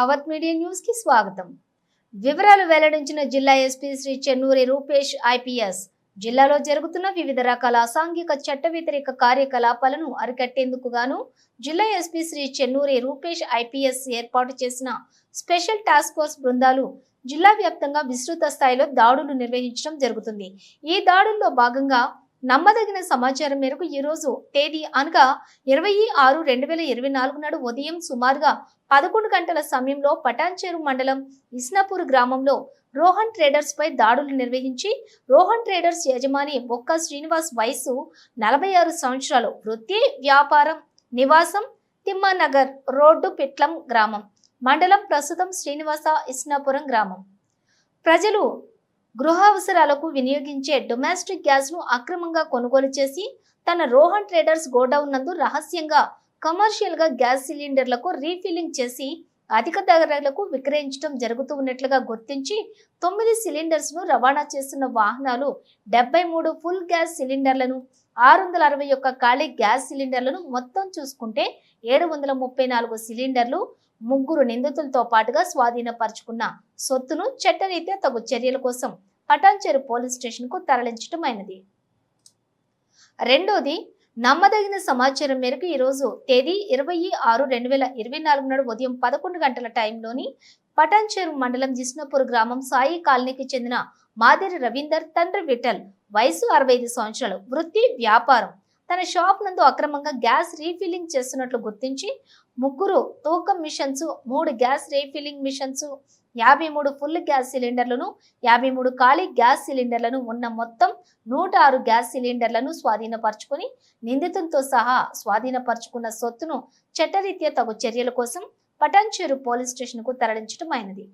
Bhavat media న్యూస్కి స్వాగతం. వివరాలు వెల్లడించిన జిల్లా ఎస్పీ శ్రీ చెన్నూరి రూపేష్ ఐపీఎస్. జిల్లాలో జరుగుతున్న వివిధ రకాల అసాంఘిక చట్ట వ్యతిరేక కార్యకలాపాలను అరికట్టేందుకు గాను జిల్లా ఎస్పీ శ్రీ చెన్నూరి రూపేష్ ఐపీఎస్ ఏర్పాటు చేసిన స్పెషల్ టాస్క్ ఫోర్స్ బృందాలు జిల్లా వ్యాప్తంగా విస్తృత స్థాయిలో దాడులు నిర్వహించడం జరుగుతుంది. ఈ దాడుల్లో భాగంగా నమ్మదగిన సమాచారం మేరకు ఈరోజు తేదీ అనగా ఇరవై ఆరు రెండు వేల ఇరవై నాలుగు నాడు ఉదయం సుమారుగా పదకొండు గంటల సమయంలో పటాన్చేరు మండలం ఇస్నాపూర్ గ్రామంలో రోహన్ ట్రేడర్స్ పై దాడులు నిర్వహించి రోహన్ ట్రేడర్స్ యజమాని బొక్క శ్రీనివాస్ వయసు నలభై ఆరు సంవత్సరాలు వృత్తి వ్యాపారం నివాసం తిమ్మానగర్ రోడ్డు పిట్లం గ్రామం మండలం ప్రస్తుతం శ్రీనివాస ఇస్నాపురం గ్రామం. ప్రజలు గృహ అవసరాలకు వినియోగించే డొమెస్టిక్ గ్యాస్ను అక్రమంగా కొనుగోలు చేసి తన రోహన్ ట్రేడర్స్ గోడౌన్ నందు రహస్యంగా కమర్షియల్గా గ్యాస్ సిలిండర్లకు రీఫిల్లింగ్ చేసి అధిక ధరలకు విక్రయించడం జరుగుతూ ఉన్నట్లుగా గుర్తించి తొమ్మిది సిలిండర్స్ను రవాణా చేస్తున్న వాహనాలు డెబ్బై మూడు ఫుల్ గ్యాస్ సిలిండర్లను ఆరు వందల అరవై ఒక్క ఖాళీ గ్యాస్ సిలిండర్లను మొత్తం చూసుకుంటే ఏడు వందల ముప్పై నాలుగు సిలిండర్లు ముగ్గురు నిందితులతో పాటుగా స్వాధీనపరుచుకున్న సొత్తును చట్టరీత్యా తగు చర్యల కోసం పటాన్చేరు పోలీస్ స్టేషన్కు తరలించడం అయినది రెండోది నమ్మదగిన సమాచారం మేరకు ఈరోజు తేదీ ఇరవై ఆరు రెండు వేల ఇరవై నాలుగు నాడు ఉదయం పదకొండు గంటల టైంలోని పటాన్చేరు మండలం జిస్నపూర్ గ్రామం సాయి కాలనీకి చెందిన మాదిరి రవీందర్ తండ్రి విఠల్ వయసు అరవై ఐదు సంవత్సరాలు వృత్తి వ్యాపారం. తన షాప్ నందు అక్రమంగా గ్యాస్ రీఫిల్లింగ్ చేస్తున్నట్లు గుర్తించి ముగ్గురు తూకం మిషన్స్ మూడు గ్యాస్ రీఫిల్లింగ్ మిషన్స్ యాభై మూడు ఫుల్ గ్యాస్ సిలిండర్లను యాభై మూడు ఖాళీ గ్యాస్ సిలిండర్లను ఉన్న మొత్తం నూట ఆరు గ్యాస్ సిలిండర్లను స్వాధీనపరచుకుని నిందితులతో సహా స్వాధీనపరచుకున్న సొత్తును చట్టరీత్యా తగు చర్యల కోసం పటాన్చేరు పోలీస్ స్టేషన్కు తరలించడం అయినది.